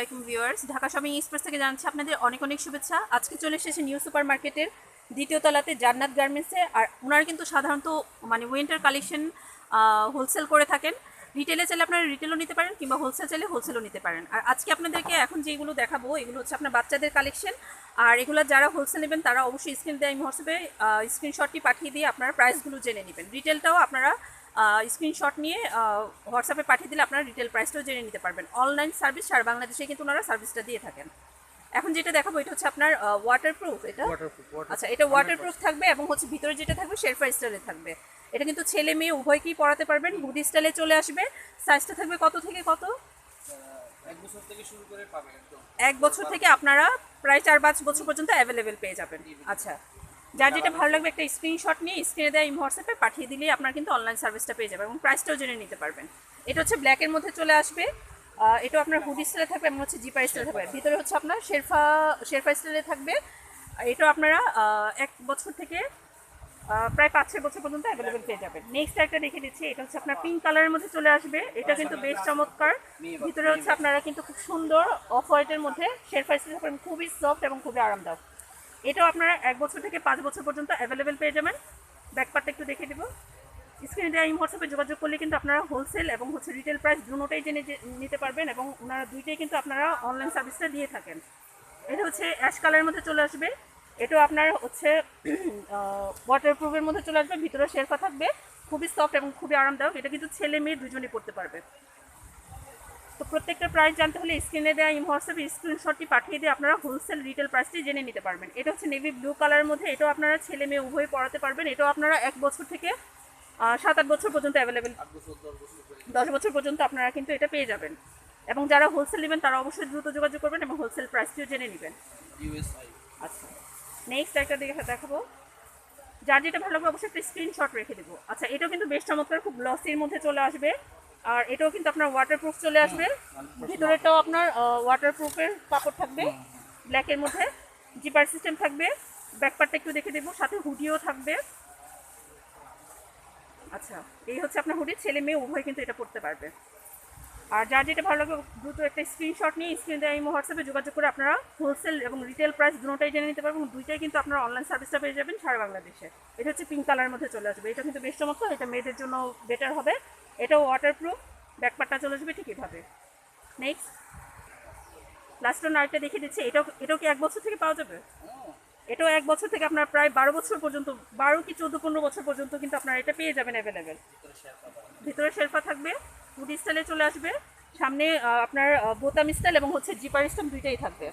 আসসালামাইকুম viewers, Dhaka shopping express থেকে জানাচ্ছি আপনাদের অনেক অনেক শুভেচ্ছা। আজকে চলে এসেছে নিউ সুপার মার্কেটের দ্বিতীয় তলাতে জান্নাত গার্মেন্টসে আর ওনারা কিন্তু সাধারণত মানে উইন্টার কালেকশন হোলসেল করে থাকেন। রিটেলে চাইলে আপনারা রিটেলও নিতে পারেন কিংবা হোলসেল চাইলে হোলসেলও নিতে পারেন। আর আজকে আপনাদেরকে এখন যেগুলো দেখাবো, এগুলো হচ্ছে আপনার বাচ্চাদের কালেকশন আর এগুলো যারা হোলসেল নেবেন, তারা অবশ্যই স্ক্রিন দেয় হোয়াটসঅ্যাপে স্ক্রিনশটটি পাঠিয়ে দিয়ে আপনারা প্রাইসগুলো জেনে নেবেন। রিটেলটাও আপনারা স্ক্রিনশট নিয়ে হোয়াটসঅ্যাপে পাঠিয়ে দিলে আপনারা রিটেল প্রাইসটাও জেনে নিতে পারবেন। অনলাইন সার্ভিস সারা বাংলাদেশে কিন্তু ওনারা সার্ভিসটা দিয়ে থাকেন। এখন যেটা দেখাবো এটা হচ্ছে আপনার ওয়াটারপ্রুফ এটা? আচ্ছা এটা ওয়াটারপ্রুফ থাকবে এবং হচ্ছে ভিতরে যেটা থাকবে শেরফা স্টাইলে থাকবে। এটা কিন্তু ছেলে মেয়ে উভয়কেই পড়াতে পারবেন। হুডি স্টাইলে চলে আসবে। সাইজটা থাকবে কত থেকে কত? এক বছর থেকে আপনারা প্রায় চার পাঁচ বছর পর্যন্ত অ্যাভেলেবেল পেয়ে যাবেন। আচ্ছা। যার যেটা ভালো লাগবে একটা স্ক্রিনশট নিয়ে স্ক্রিনে দেয় হোয়াটসঅ্যাপে পাঠিয়ে দিলেই আপনার কিন্তু অনলাইন সার্ভিসটা পেয়ে যাবেন এবং প্রাইসটাও জেনে নিতে পারবেন। এটা হচ্ছে ব্ল্যাকের মধ্যে চলে আসবে। এটা আপনার হুডি স্টাইলে থাকবে এবং হচ্ছে জিপা স্টাইলে থাকবে। ভিতরে হচ্ছে আপনার শেরফা শেরফা স্টাইলে থাকবে। এটা আপনারা এক বছর থেকে প্রায় পাঁচ ছয় বছর পর্যন্ত অ্যাভেলেবেল পেয়ে যাবেন। নেক্সট একটা দেখে দিচ্ছি, এটা হচ্ছে আপনার পিঙ্ক কালারের মধ্যে চলে আসবে। এটা কিন্তু বেশ চমৎকার। ভিতরে হচ্ছে আপনারা কিন্তু খুব সুন্দর অফ হোয়াইটের মধ্যে শেরফা স্টাইল খুবই সফট এবং খুবই আরামদায়ক। এটাও আপনারা এক বছর থেকে পাঁচ বছর পর্যন্ত অ্যাভেলেবেল পেয়ে যাবেন। ব্যাকপারটা একটু দেখে দেবো। স্ক্রিনে দেওয়া এই হোয়াটসঅ্যাপে যোগাযোগ করলে কিন্তু আপনারা হোলসেল এবং হচ্ছে রিটেল প্রাইস দুটোটাই জেনে নিতে পারবেন এবং ওনারা দুইটাই কিন্তু আপনারা অনলাইন সার্ভিসটা দিয়ে থাকেন। এটা হচ্ছে অ্যাশ কালারের মধ্যে চলে আসবে। এটাও আপনার হচ্ছে ওয়াটারপ্রুফের মধ্যে চলে আসবে। ভিতরে শেরফা থাকবে। খুবই সফট এবং খুবই আরামদায়ক। এটা কিন্তু ছেলে মেয়ে দুজনেই পড়তে পারবে। তো প্রত্যেকটা প্রাইস জানতে হলে স্ক্রিনে দেওয়া ইম হোয়াটসঅ্যাপে স্ক্রিনশটটি পাঠিয়ে দিয়ে আপনারা হোলসেল রিটেল প্রাইসটি জেনে নিতে পারবেন। এটা হচ্ছে নেভি ব্লু কালারের মধ্যে এটাও আপনারা ছেলে মেয়ে উভয় পড়াতে পারবেন। এটাও আপনারা এক বছর থেকে সাত আট বছর পর্যন্ত অ্যাভেলেবেল দশ বছর পর্যন্ত। আপনারা কিন্তু এটা পেয়ে যাবেন। এবং যারা হোলসেল নেবেন তারা অবশ্যই দ্রুত যোগাযোগ করবেন এবং হোলসেল প্রাইসটিও জেনে নেবেন। আচ্ছা নেক্সট একটা দেখে দেখাবো। যার যেটা ভালো লাগবে অবশ্যই একটা স্ক্রিনশট রেখে দেবো। আচ্ছা এটাও কিন্তু বেশ চমৎকার খুব গ্লসির মধ্যে চলে আসবে। আর এটাও কিন্তু আপনার ওয়াটারপ্রুফ চলে আসবে। ভিতরেটাও আপনার ওয়াটারপ্রুফের কাপড় থাকবে। ব্ল্যাকের মধ্যে জিপার সিস্টেম থাকবে। ব্যাকপারটা একটু দেখে দেবো, সাথে হুডিও থাকবে। আচ্ছা এই হচ্ছে আপনার হুডি ছেলে মেয়ে উভয় কিন্তু এটা পড়তে পারবে। আর যার যেটা ভালো লাগবে, দ্রুত একটা স্ক্রিনশট নিয়ে স্ক্রিন এই হোয়াটসঅ্যাপে যোগাযোগ করে আপনারা হোলসেল এবং রিটেল প্রাইস দুটোটাই জেনে নিতে পারবেন। দুইটাই কিন্তু আপনারা অনলাইন সার্ভিসটা পেয়ে যাবেন সারা বাংলাদেশে। এটা হচ্ছে পিঙ্ক কালারের মধ্যে চলে আসবে। এটা কিন্তু বেশ চমৎকার, এটা মেয়েদের জন্য বেটার হবে। এটাও ওয়াটারপ্রুফ ব্যাকপারটা চলে আসবে ঠিক এভাবে। নেক্সট লাস্ট ওয়ান আরেকটা দেখিয়ে দিচ্ছি, এটাও এটাও কি এক বছর থেকে পাওয়া যাবে? এটাও এক বছর থেকে আপনার প্রায় বারো বছর পর্যন্ত, বারো কি চোদ্দ, পনেরো বছর পর্যন্ত কিন্তু আপনার এটা পেয়ে যাবেন অ্যাভেলেবেল ভিতরে শেরফা থাকবে হুডি স্টাইলে চলে আসবে, সামনে আপনার বোতাম স্টাইল এবং হচ্ছে জিপার স্টাইল দুইটাই থাকবে।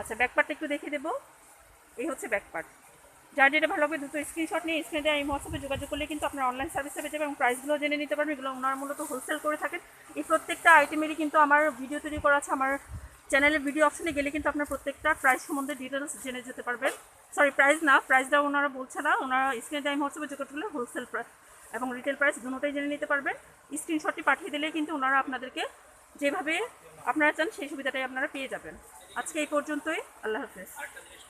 আচ্ছা ব্যাকপার্টটা একটু দেখিয়ে দেবো। এই হচ্ছে ব্যাকপার্ট যার যেটা ভালো লাগবে দুটো স্ক্রিনশট নিয়ে স্ক্রিনে দেওয়া এই হোয়াটসঅ্যাপে যোগাযোগ করলে কিন্তু আপনার অনলাইন সার্ভিসে পেয়ে যাবেন এবং প্রাইসগুলো জেনে নিতে পারবেন। এগুলো ওনারা মূলত হোলসেল করে থাকেন। এই প্রত্যেকটা আইটেমেরই কিন্তু আমার ভিডিও তৈরি করা আছে। আমার চ্যানেলের ভিডিও অপশনে গেলে কিন্তু আপনার প্রত্যেকটা প্রাইস সম্বন্ধে ডিটেলস জেনে যেতে পারবেন। সরি প্রাইস না প্রাইসটা ওনারা বলছে না। ওনারা স্ক্রিনে দেওয়া হোয়াটসঅ্যাপে যোগাযোগ করলে হোলসেল প্রাইস এবং রিটেল প্রাইস দুটোটাই জেনে নিতে পারবেন। স্ক্রিনশটটি পাঠিয়ে দিলেই কিন্তু ওনারা আপনাদেরকে যেভাবে আপনারা চান সেই সুবিধাটাই আপনারা পেয়ে যাবেন। আজকে এই পর্যন্তই। আল্লাহ হাফেজ।